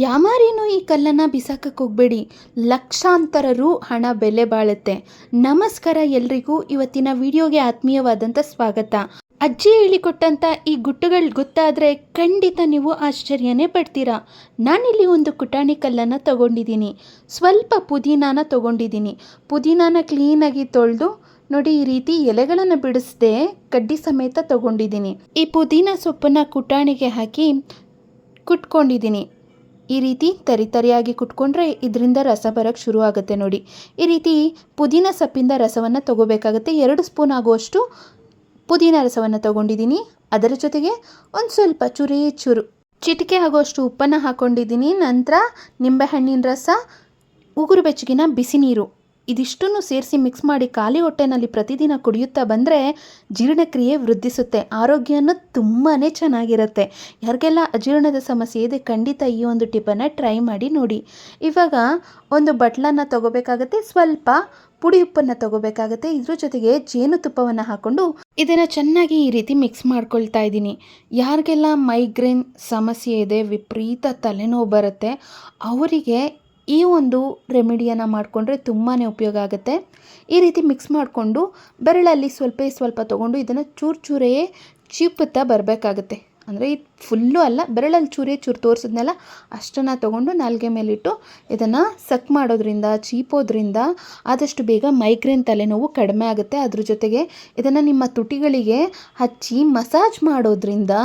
ಯಾಮಾರೇನೋ ಈ ಕಲ್ಲನ್ನು ಬಿಸಾಕಕ್ಕೆ ಹೋಗಬೇಡಿ. ಲಕ್ಷಾಂತರ ರು ಹಣ ಬೆಲೆ ಬಾಳುತ್ತೆ. ನಮಸ್ಕಾರ ಎಲ್ರಿಗೂ. ಇವತ್ತಿನ ವಿಡಿಯೋಗೆ ಆತ್ಮೀಯವಾದಂಥ ಸ್ವಾಗತ. ಅಜ್ಜಿ ಹೇಳಿಕೊಟ್ಟಂಥ ಈ ಗುಟ್ಟುಗಳು ಗೊತ್ತಾದರೆ ಖಂಡಿತ ನೀವು ಆಶ್ಚರ್ಯನೇ ಪಡ್ತೀರಾ. ನಾನಿಲ್ಲಿ ಒಂದು ಕುಟಾಣಿ ಕಲ್ಲನ್ನು ತಗೊಂಡಿದ್ದೀನಿ. ಸ್ವಲ್ಪ ಪುದೀನಾನ ತಗೊಂಡಿದ್ದೀನಿ. ಪುದೀನಾನ ಕ್ಲೀನಾಗಿ ತೊಳೆದು, ನೋಡಿ ಈ ರೀತಿ ಎಲೆಗಳನ್ನು ಬಿಡಿಸ್ದೆ ಕಡ್ಡಿ ಸಮೇತ ತಗೊಂಡಿದ್ದೀನಿ. ಈ ಪುದೀನ ಸೊಪ್ಪನ್ನು ಕುಟಾಣಿಗೆ ಹಾಕಿ ಕುಟ್ಕೊಂಡಿದ್ದೀನಿ. ಈ ರೀತಿ ತರಿ ತರಿಯಾಗಿ ಕುಟ್ಕೊಂಡ್ರೆ ಇದರಿಂದ ರಸ ಬರೋಕ್ಕೆ ಶುರು ಆಗುತ್ತೆ ನೋಡಿ. ಈ ರೀತಿ ಪುದೀನ ಸೊಪ್ಪಿಂದ ರಸವನ್ನು ತಗೋಬೇಕಾಗುತ್ತೆ. ಎರಡು ಸ್ಪೂನ್ ಆಗುವಷ್ಟು ಪುದೀನ ರಸವನ್ನು ತಗೊಂಡಿದ್ದೀನಿ. ಅದರ ಜೊತೆಗೆ ಒಂದು ಸ್ವಲ್ಪ ಚುರೇ ಚುರು. ಚಿಟಿಕೆ ಆಗುವಷ್ಟು ಉಪ್ಪನ್ನು ಹಾಕ್ಕೊಂಡಿದ್ದೀನಿ ನಂತರ ನಿಂಬೆಹಣ್ಣಿನ ರಸ, ಉಗುರು ಬೆಚ್ಚಗಿನ ಬಿಸಿ ನೀರು. ಇದಿಷ್ಟನ್ನು ಸೇರಿಸಿ ಮಿಕ್ಸ್ ಮಾಡಿ ಖಾಲಿ ಹೊಟ್ಟೆನಲ್ಲಿ ಪ್ರತಿದಿನ ಕುಡಿಯುತ್ತಾ ಬಂದರೆ ಜೀರ್ಣಕ್ರಿಯೆ ವೃದ್ಧಿಸುತ್ತೆ. ಆರೋಗ್ಯನೂ ತುಂಬಾ ಚೆನ್ನಾಗಿರುತ್ತೆ. ಯಾರಿಗೆಲ್ಲ ಅಜೀರ್ಣದ ಸಮಸ್ಯೆ ಇದೆ, ಖಂಡಿತ ಈ ಒಂದು ಟಿಪ್ಪನ್ನು ಟ್ರೈ ಮಾಡಿ ನೋಡಿ. ಇವಾಗ ಒಂದು ಬಟ್ಲನ್ನು ತಗೋಬೇಕಾಗತ್ತೆ, ಸ್ವಲ್ಪ ಪುಡಿ ಉಪ್ಪನ್ನು ತಗೋಬೇಕಾಗತ್ತೆ. ಇದ್ರ ಜೊತೆಗೆ ಜೇನುತುಪ್ಪವನ್ನು ಹಾಕ್ಕೊಂಡು ಇದನ್ನು ಚೆನ್ನಾಗಿ ಈ ರೀತಿ ಮಿಕ್ಸ್ ಮಾಡ್ಕೊಳ್ತಾ ಇದ್ದೀನಿ. ಯಾರಿಗೆಲ್ಲ ಮೈಗ್ರೇನ್ ಸಮಸ್ಯೆ ಇದೆ, ವಿಪರೀತ ತಲೆನೋವು ಬರುತ್ತೆ, ಅವರಿಗೆ ಈ ಒಂದು ರೆಮಿಡಿಯನ್ನು ಮಾಡಿಕೊಂಡ್ರೆ ತುಂಬಾ ಉಪಯೋಗ ಆಗುತ್ತೆ. ಈ ರೀತಿ ಮಿಕ್ಸ್ ಮಾಡಿಕೊಂಡು ಬೆರಳಲ್ಲಿ ಸ್ವಲ್ಪ ಸ್ವಲ್ಪ ತೊಗೊಂಡು ಇದನ್ನು ಚೂರು ಚೂರೆಯೇ ಚೀಪುತ್ತಾ ಬರಬೇಕಾಗತ್ತೆ. ಅಂದರೆ ಇದು ಫುಲ್ಲು ಅಲ್ಲ, ಬೆರಳಲ್ಲಿ ಚೂರಿ ಚೂರು ತೋರಿಸಿದ್ನೆಲ್ಲ, ಅಷ್ಟನ್ನು ತೊಗೊಂಡು ನಾಲ್ಗೆ ಮೇಲಿಟ್ಟು ಇದನ್ನು ಸಕ್ ಮಾಡೋದ್ರಿಂದ, ಚೀಪೋದ್ರಿಂದ ಆದಷ್ಟು ಬೇಗ ಮೈಗ್ರೇನ್ ತಲೆನೋವು ಕಡಿಮೆ ಆಗುತ್ತೆ. ಅದ್ರ ಜೊತೆಗೆ ಇದನ್ನು ನಿಮ್ಮ ತುಟಿಗಳಿಗೆ ಹಚ್ಚಿ ಮಸಾಜ್ ಮಾಡೋದ್ರಿಂದ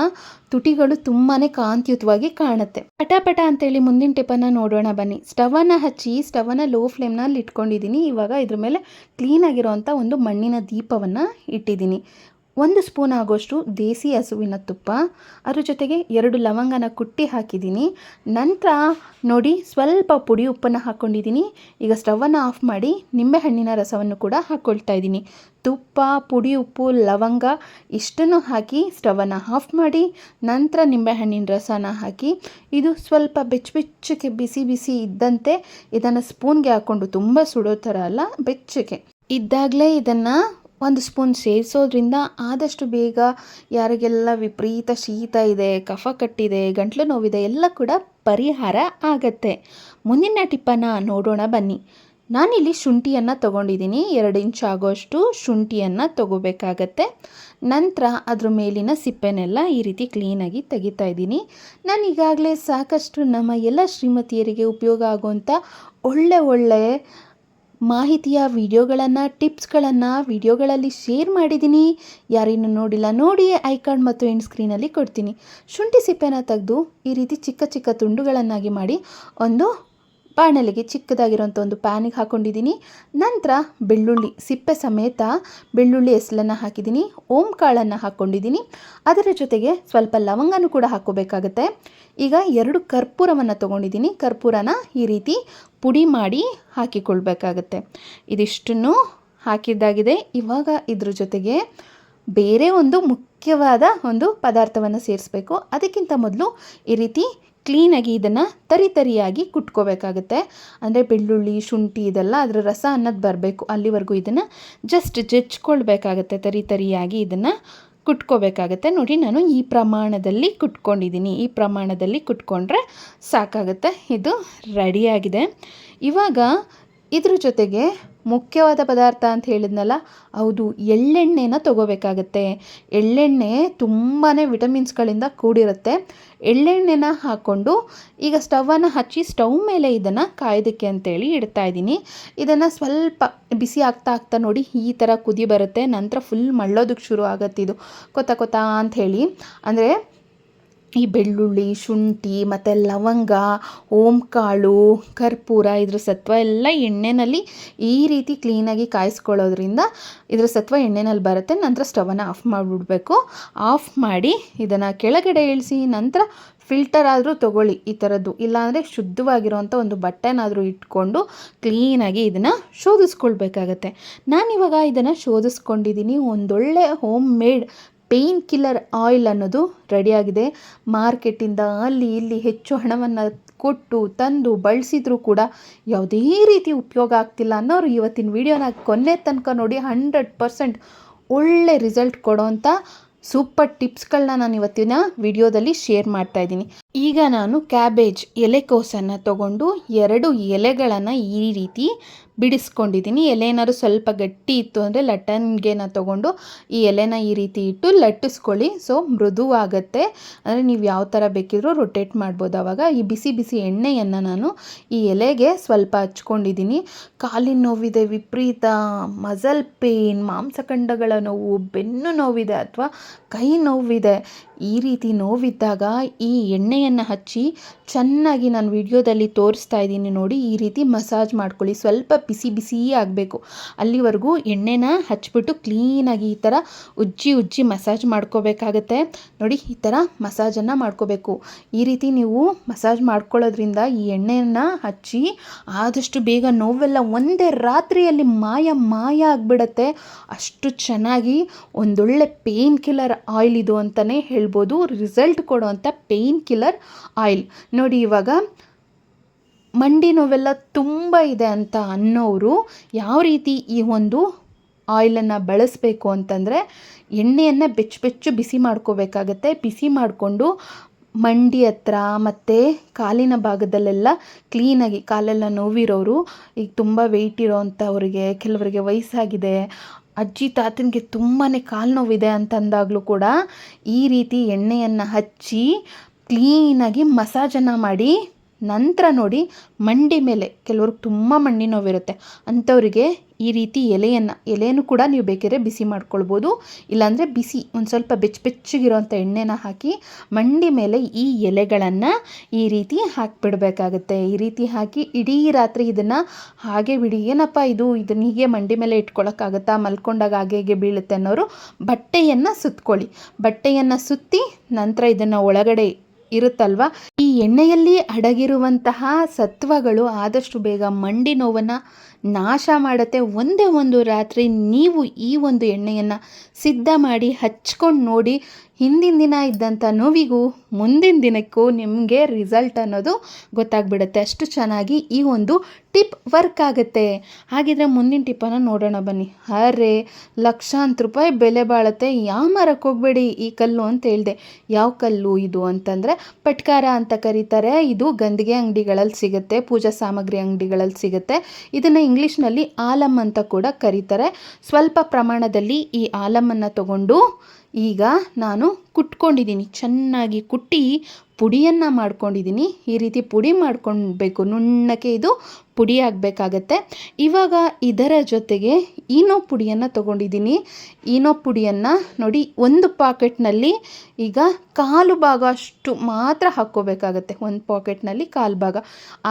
ತುಟಿಗಳು ತುಂಬಾ ಕಾಂತಿಯುತವಾಗಿ ಕಾಣುತ್ತೆ. ಪಟ ಅಂತೇಳಿ ಮುಂದಿನ ಟಿಪ್ಪನ್ನು ನೋಡೋಣ ಬನ್ನಿ. ಸ್ಟವನ್ನು ಹಚ್ಚಿ ಸ್ಟವನ್ನು ಲೋ ಫ್ಲೇಮ್ನಲ್ಲಿ ಇಟ್ಕೊಂಡಿದ್ದೀನಿ ಇವಾಗ ಇದ್ರ ಮೇಲೆ ಕ್ಲೀನಾಗಿರೋವಂಥ ಒಂದು ಮಣ್ಣಿನ ದೀಪವನ್ನು ಇಟ್ಟಿದ್ದೀನಿ ಒಂದು ಸ್ಪೂನ್ ಆಗೋಷ್ಟು ದೇಸಿ ಹಸುವಿನ ತುಪ್ಪ, ಅದ್ರ ಜೊತೆಗೆ ಎರಡು ಲವಂಗನ ಕುಟ್ಟಿ ಹಾಕಿದ್ದೀನಿ. ನಂತರ ನೋಡಿ ಸ್ವಲ್ಪ ಪುಡಿ ಉಪ್ಪನ್ನು ಹಾಕ್ಕೊಂಡಿದ್ದೀನಿ ಈಗ ಸ್ಟವನ್ನು ಆಫ್ ಮಾಡಿ ನಿಂಬೆಹಣ್ಣಿನ ರಸವನ್ನು ಕೂಡ ಹಾಕ್ಕೊಳ್ತಾ ಇದ್ದೀನಿ. ತುಪ್ಪ, ಪುಡಿ, ಉಪ್ಪು, ಲವಂಗ ಇಷ್ಟನ್ನು ಹಾಕಿ ಸ್ಟವನ್ನು ಆಫ್ ಮಾಡಿ ನಂತರ ನಿಂಬೆಹಣ್ಣಿನ ರಸನ ಹಾಕಿ ಇದು ಸ್ವಲ್ಪ ಬೆಚ್ಚ ಬೆಚ್ಚಗೆ ಬಿಸಿ ಬಿಸಿ ಇದ್ದಂತೆ ಇದನ್ನು ಸ್ಪೂನ್ಗೆ ಹಾಕ್ಕೊಂಡು ತುಂಬ ಸುಡೋ ಥರ ಅಲ್ಲ, ಬೆಚ್ಚಗೆ. ಇದ್ದಾಗಲೇ ಇದನ್ನು ಒಂದು ಸ್ಪೂನ್ ಸೇರಿಸೋದ್ರಿಂದ ಆದಷ್ಟು ಬೇಗ ಯಾರಿಗೆಲ್ಲ ವಿಪರೀತ ಶೀತ ಇದೆ, ಕಫ ಕಟ್ಟಿದೆ, ಗಂಟ್ಲು ನೋವಿದೆ, ಎಲ್ಲ ಕೂಡ ಪರಿಹಾರ ಆಗತ್ತೆ. ಮುಂದಿನ ಟಿಪ್ಪನ್ನು ನೋಡೋಣ ಬನ್ನಿ. ನಾನಿಲ್ಲಿ ಶುಂಠಿಯನ್ನು ತೊಗೊಂಡಿದ್ದೀನಿ. ಎರಡು ಇಂಚು ಆಗೋಷ್ಟು ಶುಂಠಿಯನ್ನು ತೊಗೋಬೇಕಾಗತ್ತೆ. ನಂತರ ಅದ್ರ ಮೇಲಿನ ಸಿಪ್ಪೆನೆಲ್ಲ ಈ ರೀತಿ ಕ್ಲೀನಾಗಿ ತೆಗಿತಾ ಇದ್ದೀನಿ. ನಾನು ಈಗಾಗಲೇ ಸಾಕಷ್ಟು ನಮ್ಮ ಎಲ್ಲ ಶ್ರೀಮತಿಯರಿಗೆ ಉಪಯೋಗ ಆಗುವಂಥ ಒಳ್ಳೆ ಒಳ್ಳೆ ಮಾಹಿತಿಯ ವಿಡಿಯೋಗಳನ್ನು, ಟಿಪ್ಸ್ಗಳನ್ನು ವಿಡಿಯೋಗಳಲ್ಲಿ ಶೇರ್ ಮಾಡಿದ್ದೀನಿ. ಯಾರಿನ್ನೂ ನೋಡಿಲ್ಲ ನೋಡಿ ಐ ಕಾರ್ಡ್ ಮತ್ತು ಎಂಡ್ ಸ್ಕ್ರೀನಲ್ಲಿ ಕೊಡ್ತೀನಿ. ಶುಂಠಿ ಸಿಪ್ಪೆನ ತೆಗೆದು ಈ ರೀತಿ ಚಿಕ್ಕ ಚಿಕ್ಕ ತುಂಡುಗಳನ್ನಾಗಿ ಮಾಡಿ ಒಂದು ಬಾಣಲೆಗೆ ಚಿಕ್ಕದಾಗಿರೋಂಥ ಒಂದು ಪ್ಯಾನಿಗೆ ಹಾಕ್ಕೊಂಡಿದ್ದೀನಿ ನಂತರ ಬೆಳ್ಳುಳ್ಳಿ ಸಿಪ್ಪೆ ಸಮೇತ ಬೆಳ್ಳುಳ್ಳಿ ಹೆಸಲನ್ನು ಹಾಕಿದ್ದೀನಿ. ಓಂ ಕಾಳನ್ನು ಹಾಕ್ಕೊಂಡಿದ್ದೀನಿ ಅದರ ಜೊತೆಗೆ ಸ್ವಲ್ಪ ಲವಂಗನೂ ಕೂಡ ಹಾಕೋಬೇಕಾಗತ್ತೆ ಈಗ ಎರಡು ಕರ್ಪೂರವನ್ನು ತೊಗೊಂಡಿದ್ದೀನಿ. ಕರ್ಪೂರನ ಈ ರೀತಿ ಪುಡಿ ಮಾಡಿ ಹಾಕಿಕೊಳ್ಬೇಕಾಗತ್ತೆ. ಇದಿಷ್ಟನ್ನು ಹಾಕಿದ್ದಾಗಿದೆ. ಇವಾಗ ಇದ್ರ ಜೊತೆಗೆ ಬೇರೆ ಒಂದು ಮುಖ್ಯವಾದ ಒಂದು ಪದಾರ್ಥವನ್ನು ಸೇರಿಸ್ಬೇಕು. ಅದಕ್ಕಿಂತ ಮೊದಲು ಈ ರೀತಿ ಕ್ಲೀನಾಗಿ ಇದನ್ನು ತರಿ ತರಿಯಾಗಿ ಕುಟ್ಕೋಬೇಕಾಗುತ್ತೆ. ಅಂದರೆ ಬೆಳ್ಳುಳ್ಳಿ, ಶುಂಠಿ ಇದೆಲ್ಲ ಅದರ ರಸ ಅನ್ನೋದು ಬರಬೇಕು. ಅಲ್ಲಿವರೆಗೂ ಇದನ್ನು ಜಸ್ಟ್ ಜಜ್ಕೊಳ್ಬೇಕಾಗತ್ತೆ ತರಿ ತರಿಯಾಗಿ ಇದನ್ನು ಕುಟ್ಕೋಬೇಕಾಗತ್ತೆ. ನೋಡಿ ನಾನು ಈ ಪ್ರಮಾಣದಲ್ಲಿ ಕುಟ್ಕೊಂಡಿದ್ದೀನಿ. ಈ ಪ್ರಮಾಣದಲ್ಲಿ ಕುಟ್ಕೊಂಡ್ರೆ ಸಾಕಾಗುತ್ತೆ. ಇದು ರೆಡಿಯಾಗಿದೆ ಇವಾಗ ಇದ್ರ ಜೊತೆಗೆ ಮುಖ್ಯವಾದ ಪದಾರ್ಥ ಅಂತ ಹೇಳಿದ್ನಲ್ಲ, ಹೌದು, ಎಳ್ಳೆಣ್ಣೆನ ತಗೋಬೇಕಾಗತ್ತೆ. ಎಳ್ಳೆಣ್ಣೆ ತುಂಬಾ ವಿಟಮಿನ್ಸ್ಗಳಿಂದ ಕೂಡಿರುತ್ತೆ. ಎಳ್ಳೆಣ್ಣೆನ ಹಾಕ್ಕೊಂಡು ಈಗ ಸ್ಟವನ್ನು ಹಚ್ಚಿ ಸ್ಟವ್ ಮೇಲೆ ಇದನ್ನು ಕಾಯೋದಕ್ಕೆ ಅಂತೇಳಿ ಇಡ್ತಾ ಇದ್ದೀನಿ. ಇದನ್ನು ಸ್ವಲ್ಪ ಬಿಸಿ ಆಗ್ತಾ ಆಗ್ತಾ ನೋಡಿ ಈ ಥರ ಕುದಿ ಬರುತ್ತೆ. ನಂತರ ಫುಲ್ ಮಳ್ಳೋದಕ್ಕೆ ಶುರು ಆಗುತ್ತೆ ಇದು. ಕೊತ ಕೊತ ಅಂಥೇಳಿ ಅಂದರೆ ಈ ಬೆಳ್ಳುಳ್ಳಿ, ಶುಂಠಿ ಮತ್ತು ಲವಂಗ, ಓಂಕಾಳು, ಕರ್ಪೂರ ಇದ್ರ ಸತ್ವ ಎಲ್ಲ ಎಣ್ಣೆಯಲ್ಲಿ ಈ ರೀತಿ ಕ್ಲೀನಾಗಿ ಕಾಯಿಸ್ಕೊಳ್ಳೋದ್ರಿಂದ ಇದ್ರ ಸತ್ವ ಎಣ್ಣೆನಲ್ಲಿ ಬರುತ್ತೆ. ನಂತರ ಸ್ಟವನ್ನು ಆಫ್ ಮಾಡಿಬಿಡ್ಬೇಕು. ಆಫ್ ಮಾಡಿ ಇದನ್ನು ಕೆಳಗಡೆ ಇಳಿಸಿ, ನಂತರ ಫಿಲ್ಟರ್ ಆದರೂ ತೊಗೊಳ್ಳಿ ಈ ಥರದ್ದು ಇಲ್ಲಾಂದರೆ ಶುದ್ಧವಾಗಿರುವಂಥ ಒಂದು ಬಟ್ಟೆನಾದರೂ ಇಟ್ಕೊಂಡು ಕ್ಲೀನಾಗಿ ಇದನ್ನು ಶೋಧಿಸ್ಕೊಳ್ಬೇಕಾಗತ್ತೆ. ನಾನಿವಾಗ ಇದನ್ನು ಶೋಧಿಸ್ಕೊಂಡಿದ್ದೀನಿ ಒಂದೊಳ್ಳೆ home made pain killer oil ಅನ್ನೋದು ರೆಡಿಯಾಗಿದೆ. ಮಾರ್ಕೆಟಿಂದ ಅಲ್ಲಿ ಇಲ್ಲಿ ಹೆಚ್ಚು ಹಣವನ್ನು ಕೊಟ್ಟು ತಂದು ಬಳಸಿದ್ರೂ ಕೂಡ ಯಾವುದೇ ರೀತಿ ಉಪಯೋಗ ಆಗ್ತಿಲ್ಲ ಅನ್ನೋರು ಇವತ್ತಿನ ವಿಡಿಯೋನ ಕೊನೆ ತನಕ ನೋಡಿ ಹಂಡ್ರೆಡ್ ಪರ್ಸೆಂಟ್ ಒಳ್ಳೆ ರಿಸಲ್ಟ್ ಕೊಡೋವಂಥ ಸೂಪರ್ ಟಿಪ್ಸ್ಗಳನ್ನ ನಾನು ಇವತ್ತಿನ ವಿಡಿಯೋದಲ್ಲಿ ಶೇರ್ ಮಾಡ್ತಾ ಇದ್ದೀನಿ. ಈಗ ನಾನು ಕ್ಯಾಬೇಜ್ ಎಲೆಕೋಸನ್ನು ತಗೊಂಡು ಎರಡು ಎಲೆಗಳನ್ನು ಈ ರೀತಿ ಬಿಡಿಸ್ಕೊಂಡಿದ್ದೀನಿ. ಎಲೆ ಏನಾದ್ರು ಸ್ವಲ್ಪ ಗಟ್ಟಿ ಇತ್ತು ಅಂದರೆ ಲಟ್ಟಣಿಗೆನ ತಗೊಂಡು ಈ ಎಲೆನ ಈ ರೀತಿ ಇಟ್ಟು ಲಟ್ಟಿಸ್ಕೊಳ್ಳಿ. ಸೊ ಮೃದುವಾಗತ್ತೆ. ಅಂದರೆ ನೀವು ಯಾವ ಥರ ಬೇಕಿದ್ರೂ ರೊಟೇಟ್ ಮಾಡ್ಬೋದು. ಆವಾಗ ಈ ಬಿಸಿ ಬಿಸಿ ಎಣ್ಣೆಯನ್ನು ನಾನು ಈ ಎಲೆಗೆ ಸ್ವಲ್ಪ ಹಚ್ಕೊಂಡಿದ್ದೀನಿ. ಕಾಲಿನ ನೋವಿದೆ, ವಿಪರೀತ ಮಸಲ್ ಪೇನ್, ಮಾಂಸಖಂಡಗಳ ನೋವು, ಬೆನ್ನು ನೋವಿದೆ ಅಥವಾ ಕೈ ನೋವಿದೆ. ಈ ರೀತಿ ನೋವಿದ್ದಾಗ ಈ ಎಣ್ಣೆಯನ್ನು ಹಚ್ಚಿ ಚೆನ್ನಾಗಿ ನಾನು ವಿಡಿಯೋದಲ್ಲಿ ತೋರಿಸ್ತಾ ಇದ್ದೀನಿ ನೋಡಿ, ಈ ರೀತಿ ಮಸಾಜ್ ಮಾಡ್ಕೊಳ್ಳಿ. ಸ್ವಲ್ಪ ಬಿಸಿ ಬಿಸಿ ಆಗಬೇಕು. ಅಲ್ಲಿವರೆಗೂ ಎಣ್ಣೆನ ಹಚ್ಬಿಟ್ಟು ಕ್ಲೀನಾಗಿ ಈ ಥರ ಉಜ್ಜಿ ಉಜ್ಜಿ ಮಸಾಜ್ ಮಾಡ್ಕೋಬೇಕಾಗತ್ತೆ. ನೋಡಿ, ಈ ಥರ ಮಸಾಜನ್ನು ಮಾಡ್ಕೋಬೇಕು. ಈ ರೀತಿ ನೀವು ಮಸಾಜ್ ಮಾಡ್ಕೊಳ್ಳೋದ್ರಿಂದ ಈ ಎಣ್ಣೆಯನ್ನು ಹಚ್ಚಿ ಆದಷ್ಟು ಬೇಗ ನೋವೆಲ್ಲ ಒಂದೇ ರಾತ್ರಿಯಲ್ಲಿ ಮಾಯ ಮಾಯ ಆಗಿಬಿಡತ್ತೆ. ಅಷ್ಟು ಚೆನ್ನಾಗಿ ಒಂದೊಳ್ಳೆ ಪೇನ್ ಕಿಲ್ಲರ್ ಆಯಿಲ್ ಇದು ಅಂತಲೇ ಹೇಳ್ಬೋದು. ರಿಸಲ್ಟ್ ಕೊಡುವಂಥ ಪೇನ್ ಕಿಲ್ಲರ್ ಆಯಿಲ್ ನೋಡಿ ಇವಾಗ ಮಂಡಿ ನೋವೆಲ್ಲ ತುಂಬ ಇದೆ ಅಂತ ಅನ್ನೋರು ಯಾವ ರೀತಿ ಈ ಒಂದು ಆಯಿಲನ್ನು ಬಳಸಬೇಕು ಅಂತಂದರೆ ಎಣ್ಣೆಯನ್ನು ಬೆಚ್ಚು ಬೆಚ್ಚು ಬಿಸಿ ಮಾಡ್ಕೋಬೇಕಾಗತ್ತೆ. ಬಿಸಿ ಮಾಡಿಕೊಂಡು ಮಂಡಿ ಹತ್ರ ಮತ್ತು ಕಾಲಿನ ಭಾಗದಲ್ಲೆಲ್ಲ ಕ್ಲೀನಾಗಿ ಕಾಲೆಲ್ಲ ನೋವಿರೋರು ಈಗ ತುಂಬ ವೆಯ್ಟ್ ಇರೋವಂಥವ್ರಿಗೆ ಕೆಲವರಿಗೆ ವಯಸ್ಸಾಗಿದೆ. ಅಜ್ಜಿ ತಾತನಿಗೆ ತುಂಬಾ ಕಾಲು ನೋವಿದೆ ಅಂತಂದಾಗಲೂ ಕೂಡ ಈ ರೀತಿ ಎಣ್ಣೆಯನ್ನು ಹಚ್ಚಿ ಕ್ಲೀನಾಗಿ ಮಸಾಜನ್ನು ಮಾಡಿ ನಂತರ ನೋಡಿ ಮಂಡಿ ಮೇಲೆ, ಕೆಲವ್ರಿಗೆ ತುಂಬ ಮಂಡಿ ನೋವಿರುತ್ತೆ. ಅಂಥವರಿಗೆ ಈ ರೀತಿ ಎಲೆಯನ್ನು ಎಲೆಯನ್ನು ಕೂಡ ನೀವು ಬೇಕಿದ್ರೆ ಬಿಸಿ ಮಾಡ್ಕೊಳ್ಬೋದು. ಇಲ್ಲಾಂದರೆ ಬಿಸಿ, ಒಂದು ಸ್ವಲ್ಪ ಬೆಚ್ಚ ಬೆಚ್ಚಗಿರೋಂಥ ಎಣ್ಣೆನ ಹಾಕಿ ಮಂಡಿ ಮೇಲೆ ಈ ಎಲೆಗಳನ್ನು ಈ ರೀತಿ ಹಾಕಿಬಿಡ್ಬೇಕಾಗತ್ತೆ. ಈ ರೀತಿ ಹಾಕಿ ಇಡೀ ರಾತ್ರಿ ಇದನ್ನು ಹಾಗೆ ಬಿಡಿ, ಏನಪ್ಪ ಇದು? ಇದನ್ನ ಹೀಗೆ ಮಂಡಿ ಮೇಲೆ ಇಟ್ಕೊಳ್ಳೋಕ್ಕಾಗತ್ತಾ ಮಲ್ಕೊಂಡಾಗ ಹಾಗೆ ಹೀಗೆ ಬೀಳುತ್ತೆ ಅನ್ನೋರು ಬಟ್ಟೆಯನ್ನು ಸುತ್ಕೊಳ್ಳಿ. ಬಟ್ಟೆಯನ್ನು ಸುತ್ತಿ ನಂತರ ಇದನ್ನು ಒಳಗಡೆ ಇರುತ್ತಲ್ವ? ಈ ಎಣ್ಣೆಯಲ್ಲಿ ಅಡಗಿರುವಂತಹ ಸತ್ವಗಳು ಆದಷ್ಟು ಬೇಗ ಮಂಡಿ ನೋವನ್ನು ನಾಶ ಮಾಡುತ್ತೆ. ಒಂದೇ ಒಂದು ರಾತ್ರಿ ನೀವು ಈ ಒಂದು ಎಣ್ಣೆಯನ್ನು ಸಿದ್ಧ ಮಾಡಿ ಹಚ್ಕೊಂಡು ನೋಡಿ ಹಿಂದಿನ ದಿನ ಇದ್ದಂಥ ನೋವಿಗೂ ಮುಂದಿನ ದಿನಕ್ಕೂ ನಿಮಗೆ ರಿಸಲ್ಟ್ ಅನ್ನೋದು ಗೊತ್ತಾಗ್ಬಿಡುತ್ತೆ. ಅಷ್ಟು ಚೆನ್ನಾಗಿ ಈ ಒಂದು ಟಿಪ್ ವರ್ಕ್ ಆಗುತ್ತೆ. ಹಾಗಿದ್ರೆ ಮುಂದಿನ ಟಿಪ್ಪನ್ನು ನೋಡೋಣ ಬನ್ನಿ. ಅರೆ ಲಕ್ಷಾಂತರ ರೂಪಾಯಿ ಬೆಲೆ ಬಾಳುತ್ತೆ. ಯಾವ ಮರಕ್ಕೆ ಹೋಗಬೇಡಿ ಈ ಕಲ್ಲು ಅಂತ ಹೇಳಿದೆ. ಯಾವ ಕಲ್ಲು ಇದು ಅಂತಂದರೆ ಪಟ್ಕಾರ ಅಂತ ಕರೀತಾರೆ. ಇದು ಗಂದಿಗೆ ಅಂಗಡಿಗಳಲ್ಲಿ ಸಿಗುತ್ತೆ, ಪೂಜಾ ಸಾಮಗ್ರಿ ಅಂಗಡಿಗಳಲ್ಲಿ ಸಿಗುತ್ತೆ. ಇದನ್ನು ಇಂಗ್ಲೀಷ್ನಲ್ಲಿ ಆಲಮ್ ಅಂತ ಕೂಡ ಕರೀತಾರೆ. ಸ್ವಲ್ಪ ಪ್ರಮಾಣದಲ್ಲಿ ಈ ಆಲಮನ್ನು ತಗೊಂಡು ಈಗ ನಾನು ಕುಟ್ಕೊಂಡಿದ್ದೀನಿ. ಚೆನ್ನಾಗಿ ಕುಟ್ಟಿ ಪುಡಿಯನ್ನು ಮಾಡ್ಕೊಂಡಿದ್ದೀನಿ. ಈ ರೀತಿ ಪುಡಿ ಮಾಡ್ಕೊಳ್ಬೇಕು ನುಣ್ಣಕ್ಕೆ ಇದು ಪುಡಿ ಆಗಬೇಕಾಗತ್ತೆ. ಇವಾಗ ಇದರ ಜೊತೆಗೆ ಈನೋ ಪುಡಿಯನ್ನು ತೊಗೊಂಡಿದ್ದೀನಿ. ಈನೋ ಪುಡಿಯನ್ನು ನೋಡಿ ಒಂದು ಪಾಕೆಟ್ನಲ್ಲಿ ಈಗ ಕಾಲು ಭಾಗ ಅಷ್ಟು ಮಾತ್ರ ಹಾಕ್ಕೋಬೇಕಾಗತ್ತೆ. ಒಂದು ಪಾಕೆಟ್ನಲ್ಲಿ ಕಾಲು ಭಾಗ.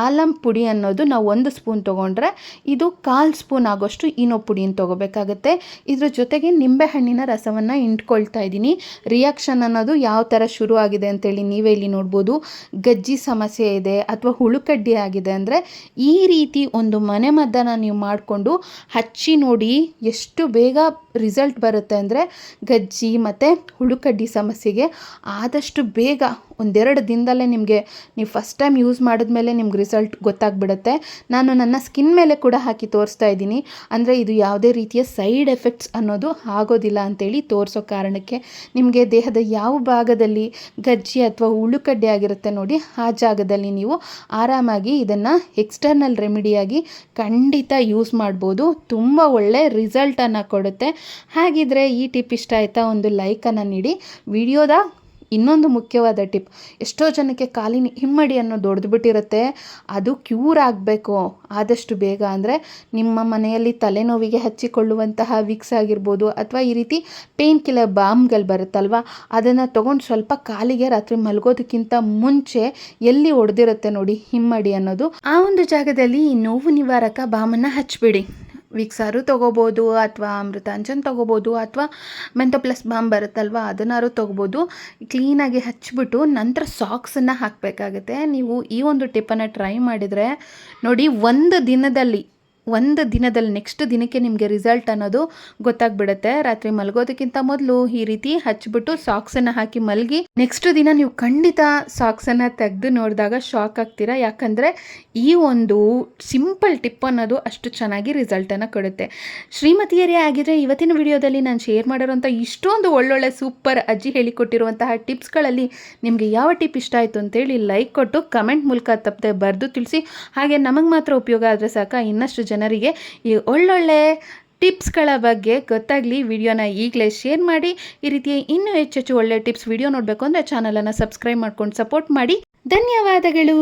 ಆಲಂ ಪುಡಿ ಅನ್ನೋದು ನಾವು ಒಂದು ಸ್ಪೂನ್ ತೊಗೊಂಡ್ರೆ ಇದು ಕಾಲು ಸ್ಪೂನ್ ಆಗೋಷ್ಟು ಈನೋ ಪುಡಿಯನ್ನು ತೊಗೋಬೇಕಾಗತ್ತೆ. ಇದ್ರ ಜೊತೆಗೆ ನಿಂಬೆಹಣ್ಣಿನ ರಸವನ್ನು ಇಂಟ್ಕೊಳ್ತಾ ಇದ್ದೀನಿ. ರಿಯಾಕ್ಷನ್ ಅನ್ನೋದು ಯಾವ ಥರ ಶುರು ಆಗಿದೆ ಅಂತೇಳಿ ನೀವೇ ಇಲ್ಲಿ ನೋಡ್ಬೋದು. ಗಜ್ಜಿ ಸಮಸ್ಯೆ ಇದೆ ಅಥವಾ ಹುಳುಕಡ್ಡಿ ಆಗಿದೆ ಅಂದರೆ ಈ ರೀತಿ ಒಂದು ಮನೆ ಮದ್ದನ್ನು ನೀವು ಮಾಡಿಕೊಂಡು ಹಚ್ಚಿ ನೋಡಿ ಎಷ್ಟು ಬೇಗ ರಿಸಲ್ಟ್ ಬರುತ್ತೆ ಅಂದರೆ ಗಜ್ಜಿ ಮತ್ತು ಹುಳುಕಡ್ಡಿ ಸಮಸ್ಯೆಗೆ ಆದಷ್ಟು ಬೇಗ ಒಂದೆರಡು ದಿನದಲ್ಲೇ ನಿಮಗೆ ನೀವು ಫಸ್ಟ್ ಟೈಮ್ ಯೂಸ್ ಮಾಡಿದ್ಮೇಲೆ ನಿಮ್ಗೆ ರಿಸಲ್ಟ್ ಗೊತ್ತಾಗ್ಬಿಡುತ್ತೆ. ನಾನು ನನ್ನ ಸ್ಕಿನ್ ಮೇಲೆ ಕೂಡ ಹಾಕಿ ತೋರಿಸ್ತಾ ಇದ್ದೀನಿ. ಅಂದರೆ ಇದು ಯಾವುದೇ ರೀತಿಯ ಸೈಡ್ ಎಫೆಕ್ಟ್ಸ್ ಅನ್ನೋದು ಆಗೋದಿಲ್ಲ ಅಂತೇಳಿ ತೋರಿಸೋ ಕಾರಣಕ್ಕೆ ನಿಮಗೆ ದೇಹದ ಯಾವ ಭಾಗದಲ್ಲಿ ಗಜ್ಜಿ ಅಥವಾ ಉಳುಕಡ್ಡೆ ಆಗಿರುತ್ತೆ ನೋಡಿ, ಆ ಜಾಗದಲ್ಲಿ ನೀವು ಆರಾಮಾಗಿ ಇದನ್ನು ಎಕ್ಸ್ಟರ್ನಲ್ ರೆಮಿಡಿಯಾಗಿ ಖಂಡಿತ ಯೂಸ್ ಮಾಡ್ಬೋದು. ತುಂಬ ಒಳ್ಳೆ ರಿಸಲ್ಟನ್ನು ಕೊಡುತ್ತೆ. ಹಾಗಿದ್ರೆ ಈ ಟಿಪ್ ಇಷ್ಟ ಆಯಿತಾ ಒಂದು ಲೈಕನ್ನು ನೀಡಿ. ವಿಡಿಯೋದ ಇನ್ನೊಂದು ಮುಖ್ಯವಾದ ಟಿಪ್, ಎಷ್ಟೋ ಜನಕ್ಕೆ ಕಾಲಿನ ಹಿಮ್ಮಡಿ ದೊಡ್ದು ಬಿಟ್ಟಿರುತ್ತೆ, ಅದು ಕ್ಯೂರ್ ಆಗಬೇಕು. ಆದಷ್ಟು ಬೇಗ ಅಂದರೆ ನಿಮ್ಮ ಮನೆಯಲ್ಲಿ ತಲೆನೋವಿಗೆ ಹಚ್ಚಿಕೊಳ್ಳುವಂತಹ ವಿಕ್ಸ್ ಆಗಿರ್ಬೋದು ಅಥವಾ ಈ ರೀತಿ ಪೇನ್ ಕಿಲ್ಲರ್ ಬಾಮ್ಗಳು ಬರುತ್ತಲ್ವ, ಅದನ್ನು ತೊಗೊಂಡು ಸ್ವಲ್ಪ ಕಾಲಿಗೆ ರಾತ್ರಿ ಮಲಗೋದಕ್ಕಿಂತ ಮುಂಚೆ ಎಲ್ಲಿ ಒಡೆದಿರುತ್ತೆ ನೋಡಿ ಹಿಮ್ಮಡಿ ಅನ್ನೋದು. ಆ ಒಂದು ಜಾಗದಲ್ಲಿ ಈ ನೋವು ನಿವಾರಕ ಬಾಮನ್ನು ಹಚ್ಬಿಡಿ. ವಿಕ್ಸಾರು ತೊಗೋಬೋದು ಅಥವಾ ಅಮೃತಾಂಜನ್ ತೊಗೋಬೋದು ಅಥವಾ ಮೆಂತೋ ಪ್ಲಸ್ ಬಾಂಬ್ ಬರುತ್ತಲ್ವ ಅದನ್ನಾರು ತೊಗೋಬೋದು. ಕ್ಲೀನಾಗಿ ಹಚ್ಚಿಬಿಟ್ಟು ನಂತರ ಸಾಕ್ಸನ್ನು ಹಾಕಬೇಕಾಗುತ್ತೆ. ನೀವು ಈ ಒಂದು ಟಿಪ್ಪನ್ನು ಟ್ರೈ ಮಾಡಿದರೆ ನೋಡಿ, ಒಂದು ದಿನದಲ್ಲಿ ಒಂದು ದಿನದಲ್ಲಿ ನೆಕ್ಸ್ಟ್ ದಿನಕ್ಕೆ ನಿಮಗೆ ರಿಸಲ್ಟ್ ಅನ್ನೋದು ಗೊತ್ತಾಗ್ಬಿಡುತ್ತೆ. ರಾತ್ರಿ ಮಲಗೋದಕ್ಕಿಂತ ಮೊದಲು ಈ ರೀತಿ ಹಚ್ಬಿಟ್ಟು ಸಾಕ್ಸನ್ನು ಹಾಕಿ ಮಲಗಿ ನೆಕ್ಸ್ಟ್ ದಿನ ನೀವು ಖಂಡಿತ ಸಾಕ್ಸನ್ನು ತೆಗೆದು ನೋಡಿದಾಗ ಶಾಕ್ ಆಗ್ತೀರಾ? ಯಾಕಂದರೆ ಈ ಒಂದು ಸಿಂಪಲ್ ಟಿಪ್ ಅನ್ನೋದು ಅಷ್ಟು ಚೆನ್ನಾಗಿ ರಿಸಲ್ಟನ್ನು ಕೊಡುತ್ತೆ. ಶ್ರೀಮತಿಯರೇ ಆಗಿದ್ರೆ ಇವತ್ತಿನ ವಿಡಿಯೋದಲ್ಲಿ ನಾನು ಶೇರ್ ಮಾಡಿರೋಂಥ ಇಷ್ಟೊಂದು ಒಳ್ಳೊಳ್ಳೆ ಸೂಪರ್ ಅಜ್ಜಿ ಹೇಳಿಕೊಟ್ಟಿರುವಂತಹ ಟಿಪ್ಸ್ಗಳಲ್ಲಿ ನಿಮಗೆ ಯಾವ ಟಿಪ್ ಇಷ್ಟ ಆಯಿತು ಅಂತೇಳಿ ಲೈಕ್ ಕೊಟ್ಟು ಕಮೆಂಟ್ ಮೂಲಕ ತಪ್ಪದೆ ಬರೆದು ತಿಳಿಸಿ. ಹಾಗೆ ನಮಗೆ ಮಾತ್ರ ಉಪಯೋಗ ಆದರೆ ಸಾಕ, ಇನ್ನಷ್ಟು ಜನರಿಗೆ ಈ ಒಳ್ಳೊಳ್ಳೆ ಟಿಪ್ಸ್ಗಳ ಬಗ್ಗೆ ಗೊತ್ತಾಗಲಿ, ವಿಡಿಯೋನ ಈಗಲೇ ಶೇರ್ ಮಾಡಿ. ಈ ರೀತಿಯ ಇನ್ನೂ ಹೆಚ್ಚೆಚ್ಚು ಒಳ್ಳೆ ಟಿಪ್ಸ್, ವಿಡಿಯೋ ನೋಡಬೇಕು ಅಂದರೆ ಚಾನಲನ್ನು ಸಬ್ಸ್ಕ್ರೈಬ್ ಮಾಡ್ಕೊಂಡು ಸಪೋರ್ಟ್ ಮಾಡಿ. ಧನ್ಯವಾದಗಳು.